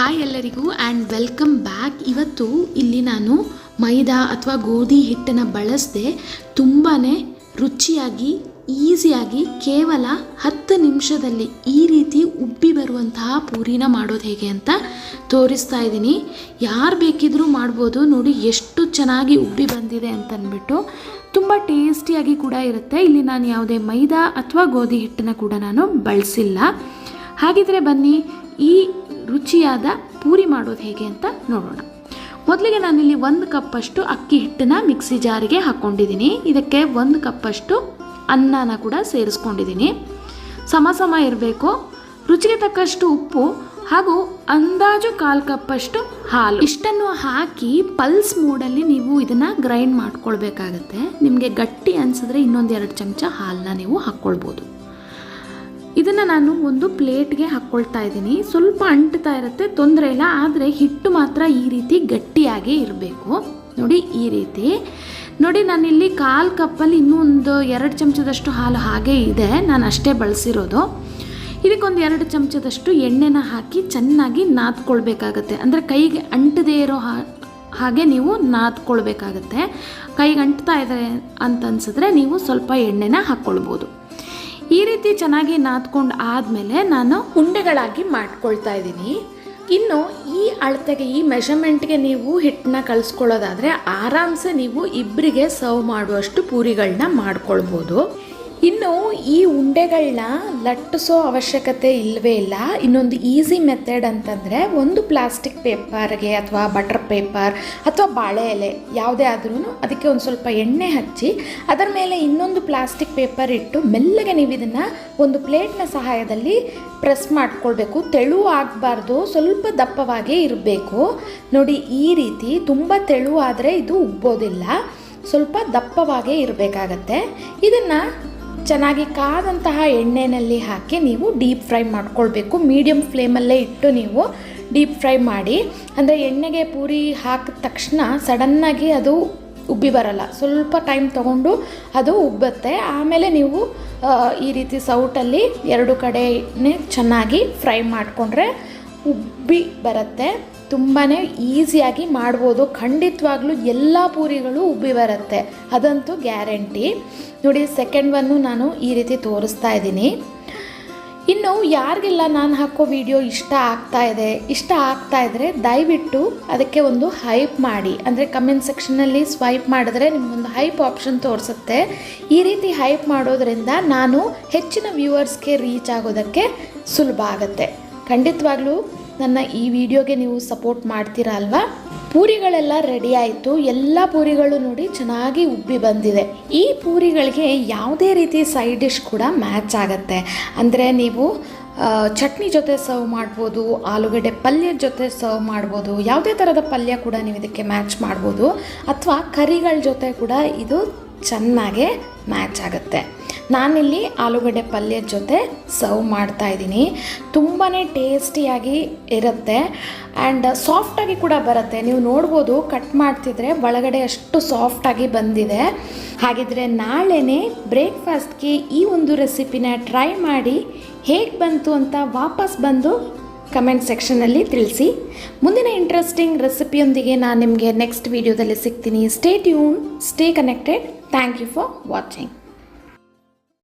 Hi ಎಲ್ಲರಿಗೂ and welcome back ಇವತ್ತು ಇಲ್ಲಿ ನಾನು ಮೈದಾ ಅಥವಾ ಗೋಧಿ ಹಿಟ್ಟನ್ನು ಬಳಸದೆ ತುಂಬಾ ರುಚಿಯಾಗಿ ಈಸಿಯಾಗಿ ಕೇವಲ ಹತ್ತು ನಿಮಿಷದಲ್ಲಿ ಈ ರೀತಿ ಉಬ್ಬಿ ಬರುವಂತಹ ಪೂರಿನ ಮಾಡೋದು ಹೇಗೆ ಅಂತ ತೋರಿಸ್ತಾ ಇದ್ದೀನಿ. ಯಾರು ಬೇಕಿದ್ರೂ ಮಾಡ್ಬೋದು. ನೋಡಿ ಎಷ್ಟು ಚೆನ್ನಾಗಿ ಉಬ್ಬಿ ಬಂದಿದೆ ಅಂತ ತುಂಬ ಟೇಸ್ಟಿಯಾಗಿ ಕೂಡ ಇರುತ್ತೆ. ಇಲ್ಲಿ ನಾನು ಯಾವುದೇ ಮೈದಾ ಅಥವಾ ಗೋಧಿ ಹಿಟ್ಟನ್ನು ಕೂಡ ನಾನು ಬಳಸಿಲ್ಲ. ಹಾಗಿದ್ರೆ ಬನ್ನಿ, ಈ ರುಚಿಯಾದ ಪೂರಿ ಮಾಡೋದು ಹೇಗೆ ಅಂತ ನೋಡೋಣ. ಮೊದಲಿಗೆ ನಾನಿಲ್ಲಿ ಒಂದು ಕಪ್ಪಷ್ಟು ಅಕ್ಕಿ ಹಿಟ್ಟನ್ನ ಮಿಕ್ಸಿ ಜಾರಿಗೆ ಹಾಕ್ಕೊಂಡಿದ್ದೀನಿ. ಇದಕ್ಕೆ ಒಂದು ಕಪ್ಪಷ್ಟು ಅನ್ನನ ಕೂಡ ಸೇರಿಸ್ಕೊಂಡಿದ್ದೀನಿ. ಸಮ ಸಮ ಇರಬೇಕು. ರುಚಿಗೆ ತಕ್ಕಷ್ಟು ಉಪ್ಪು ಹಾಗೂ ಅಂದಾಜು ಕಾಲು ಕಪ್ಪಷ್ಟು ಹಾಲು. ಇಷ್ಟನ್ನು ಹಾಕಿ ಪಲ್ಸ್ ಮೂಡಲ್ಲಿ ನೀವು ಇದನ್ನು ಗ್ರೈಂಡ್ ಮಾಡ್ಕೊಳ್ಬೇಕಾಗತ್ತೆ. ನಿಮಗೆ ಗಟ್ಟಿ ಅನಿಸಿದ್ರೆ ಇನ್ನೊಂದು ಎರಡು ಚಮಚ ಹಾಲನ್ನ ನೀವು ಹಾಕ್ಕೊಳ್ಬೋದು. ಇದನ್ನು ನಾನು ಒಂದು ಪ್ಲೇಟ್ಗೆ ಹಾಕ್ಕೊಳ್ತಾ ಇದ್ದೀನಿ. ಸ್ವಲ್ಪ ಅಂಟ್ತಾ ಇರುತ್ತೆ, ತೊಂದರೆ ಇಲ್ಲ. ಆದರೆ ಹಿಟ್ಟು ಮಾತ್ರ ಈ ರೀತಿ ಗಟ್ಟಿಯಾಗೇ ಇರಬೇಕು. ನೋಡಿ ಈ ರೀತಿ. ನೋಡಿ ನಾನಿಲ್ಲಿ ಕಾಲು ಕಪ್ಪಲ್ಲಿ ಇನ್ನೂ ಒಂದು ಎರಡು ಚಮಚದಷ್ಟು ಹಾಲು ಹಾಗೆ ಇದೆ. ನಾನು ಅಷ್ಟೇ ಬಳಸಿರೋದು. ಇದಕ್ಕೊಂದು ಎರಡು ಚಮಚದಷ್ಟು ಎಣ್ಣೆನ ಹಾಕಿ ಚೆನ್ನಾಗಿ ನಾದ್ಕೊಳ್ಬೇಕಾಗತ್ತೆ. ಅಂದರೆ ಕೈಗೆ ಅಂಟದೇ ಇರೋ ಹಾಗೆ ನೀವು ನಾದ್ಕೊಳ್ಬೇಕಾಗತ್ತೆ. ಕೈಗೆ ಅಂಟ್ತಾ ಇದೆ ಅಂತ ಅನ್ಸಿದ್ರೆ ನೀವು ಸ್ವಲ್ಪ ಎಣ್ಣೆನ ಹಾಕ್ಕೊಳ್ಬೋದು ಈ ರೀತಿ ಚೆನ್ನಾಗಿ ನಾದ್ಕೊಂಡು ಆದಮೇಲೆ ನಾನು ಉಂಡೆಗಳಾಗಿ ಮಾಡ್ಕೊಳ್ತಾ ಇದ್ದೀನಿ. ಇನ್ನು ಈ ಅಳತೆಗೆ, ಈ ಮೆಷರ್ಮೆಂಟ್ಗೆ ನೀವು ಹಿಟ್ಟನ್ನ ಕಳಿಸ್ಕೊಳ್ಳೋದಾದರೆ ಆರಾಮ್ಸೆ ನೀವು ಇಬ್ಬರಿಗೆ ಸರ್ವ್ ಮಾಡುವಷ್ಟು ಪೂರಿಗಳನ್ನ ಮಾಡ್ಕೊಳ್ಬೋದು. ಇನ್ನು ಈ ಉಂಡೆಗಳನ್ನ ಲಟ್ಟಿಸೋ ಅವಶ್ಯಕತೆ ಇಲ್ಲವೇ ಇಲ್ಲ. ಇನ್ನೊಂದು ಈಸಿ ಮೆಥಡ್ ಅಂತಂದರೆ ಒಂದು ಪ್ಲಾಸ್ಟಿಕ್ ಪೇಪರ್ಗೆ ಅಥವಾ ಬಟರ್ ಪೇಪರ್ ಅಥವಾ ಬಾಳೆ ಎಲೆ ಯಾವುದೇ ಆದ್ರೂ ಅದಕ್ಕೆ ಒಂದು ಸ್ವಲ್ಪ ಎಣ್ಣೆ ಹಚ್ಚಿ ಅದರ ಮೇಲೆ ಇನ್ನೊಂದು ಪ್ಲಾಸ್ಟಿಕ್ ಪೇಪರ್ ಇಟ್ಟು ಮೆಲ್ಲಗೆ ನೀವು ಇದನ್ನು ಒಂದು ಪ್ಲೇಟ್ನ ಸಹಾಯದಲ್ಲಿ ಪ್ರೆಸ್ ಮಾಡಿಕೊಳ್ಬೇಕು. ತೆಳು ಆಗಬಾರ್ದು, ಸ್ವಲ್ಪ ದಪ್ಪವಾಗೇ ಇರಬೇಕು. ನೋಡಿ ಈ ರೀತಿ ತುಂಬ ತೆಳು ಆದರೆ ಇದು ಉಬ್ಬೋದಿಲ್ಲ. ಸ್ವಲ್ಪ ದಪ್ಪವಾಗೇ ಇರಬೇಕಾಗತ್ತೆ. ಇದನ್ನು ಚೆನ್ನಾಗಿ ಕಾದಂತಹ ಎಣ್ಣೆಯಲ್ಲಿ ಹಾಕಿ ನೀವು ಡೀಪ್ ಫ್ರೈ ಮಾಡ್ಕೊಳ್ಬೇಕು. ಮೀಡಿಯಮ್ ಫ್ಲೇಮಲ್ಲೇ ಇಟ್ಟು ನೀವು ಡೀಪ್ ಫ್ರೈ ಮಾಡಿ, ಅಂದರೆ ಎಣ್ಣೆಗೆ ಪೂರಿ ಹಾಕಿದ ತಕ್ಷಣ ಸಡನ್ನಾಗಿ ಅದು ಉಬ್ಬಿ ಬರಲ್ಲ. ಸ್ವಲ್ಪ ಟೈಮ್ ತಗೊಂಡು ಅದು ಉಬ್ಬತ್ತೆ. ಆಮೇಲೆ ನೀವು ಈ ರೀತಿ ಸೌಟಲ್ಲಿ ಎರಡು ಕಡೆನೇ ಚೆನ್ನಾಗಿ ಫ್ರೈ ಮಾಡಿಕೊಂಡ್ರೆ ಉಬ್ಬಿ ಬರುತ್ತೆ. ತುಂಬಾ ಈಸಿಯಾಗಿ ಮಾಡ್ಬೋದು. ಖಂಡಿತವಾಗ್ಲೂ ಎಲ್ಲ ಪೂರಿಗಳು ಉಬ್ಬಿ ಬರುತ್ತೆ. ಅದಂತೂ ಗ್ಯಾರಂಟಿ. ನೋಡಿ ಸೆಕೆಂಡ್ ಒನ್ನು ನಾನು ಈ ರೀತಿ ತೋರಿಸ್ತಾ ಇದ್ದೀನಿ. ಇನ್ನು ಯಾರಿಗೆಲ್ಲ ನಾನು ಹಾಕೋ ವಿಡಿಯೋ ಇಷ್ಟ ಆಗ್ತಾ ಇದೆ, ಇಷ್ಟ ಆಗ್ತಾ ಇದ್ದರೆ ದಯವಿಟ್ಟು ಅದಕ್ಕೆ ಒಂದು ಹೈಪ್ ಮಾಡಿ. ಅಂದರೆ ಕಮೆಂಟ್ ಸೆಕ್ಷನಲ್ಲಿ ಸ್ವೈಪ್ ಮಾಡಿದ್ರೆ ನಿಮಗೊಂದು ಹೈಪ್ ಆಪ್ಷನ್ ತೋರಿಸುತ್ತೆ. ಈ ರೀತಿ ಹೈಪ್ ಮಾಡೋದ್ರಿಂದ ನಾನು ಹೆಚ್ಚಿನ ವ್ಯೂವರ್ಸ್ಗೆ ರೀಚ್ ಆಗೋದಕ್ಕೆ ಸುಲಭ ಆಗುತ್ತೆ. ಖಂಡಿತವಾಗ್ಲೂ ನನ್ನ ಈ ವಿಡಿಯೋಗೆ ನೀವು ಸಪೋರ್ಟ್ ಮಾಡ್ತೀರಾ ಅಲ್ವಾ? ಪೂರಿಗಳೆಲ್ಲ ರೆಡಿ ಆಯಿತು. ಎಲ್ಲ ಪೂರಿಗಳು ನೋಡಿ ಚೆನ್ನಾಗಿ ಉಬ್ಬಿ ಬಂದಿದೆ. ಈ ಪೂರಿಗಳಿಗೆ ಯಾವುದೇ ರೀತಿ ಸೈಡ್ ಡಿಶ್ ಕೂಡ ಮ್ಯಾಚ್ ಆಗುತ್ತೆ. ಅಂದರೆ ನೀವು ಚಟ್ನಿ ಜೊತೆ ಸರ್ವ್ ಮಾಡ್ಬೋದು, ಆಲೂಗಡ್ಡೆ ಪಲ್ಯದ ಜೊತೆ ಸರ್ವ್ ಮಾಡ್ಬೋದು, ಯಾವುದೇ ಥರದ ಪಲ್ಯ ಕೂಡ ನೀವು ಇದಕ್ಕೆ ಮ್ಯಾಚ್ ಮಾಡ್ಬೋದು. ಅಥವಾ ಕರಿಗಳ ಜೊತೆ ಕೂಡ ಇದು ಚೆನ್ನಾಗೇ ಮ್ಯಾಚ್ ಆಗುತ್ತೆ. ನಾನಿಲ್ಲಿ ಆಲೂಗಡ್ಡೆ ಪಲ್ಯದ ಜೊತೆ ಸರ್ವ್ ಮಾಡ್ತಾ ಇದ್ದೀನಿ. ತುಂಬಾ ಟೇಸ್ಟಿಯಾಗಿ ಇರುತ್ತೆ. ಆ್ಯಂಡ್ ಸಾಫ್ಟಾಗಿ ಕೂಡ ಬರುತ್ತೆ. ನೀವು ನೋಡ್ಬೋದು ಕಟ್ ಮಾಡ್ತಿದ್ರೆ ಒಳಗಡೆ ಅಷ್ಟು ಸಾಫ್ಟಾಗಿ ಬಂದಿದೆ. ಹಾಗಿದ್ರೆ ನಾಳೆನೇ ಬ್ರೇಕ್ಫಾಸ್ಟ್ಗೆ ಈ ಒಂದು ರೆಸಿಪಿನ ಟ್ರೈ ಮಾಡಿ ಹೇಗೆ ಬಂತು ಅಂತ ವಾಪಸ್ ಬಂದು ಕಮೆಂಟ್ ಸೆಕ್ಷನಲ್ಲಿ ತಿಳಿಸಿ. ಮುಂದಿನ ಇಂಟ್ರೆಸ್ಟಿಂಗ್ ರೆಸಿಪಿಯೊಂದಿಗೆ ನಾನು ನಿಮಗೆ ನೆಕ್ಸ್ಟ್ ವೀಡಿಯೋದಲ್ಲಿ ಸಿಗ್ತೀನಿ. Stay tune stay connected thank you for watching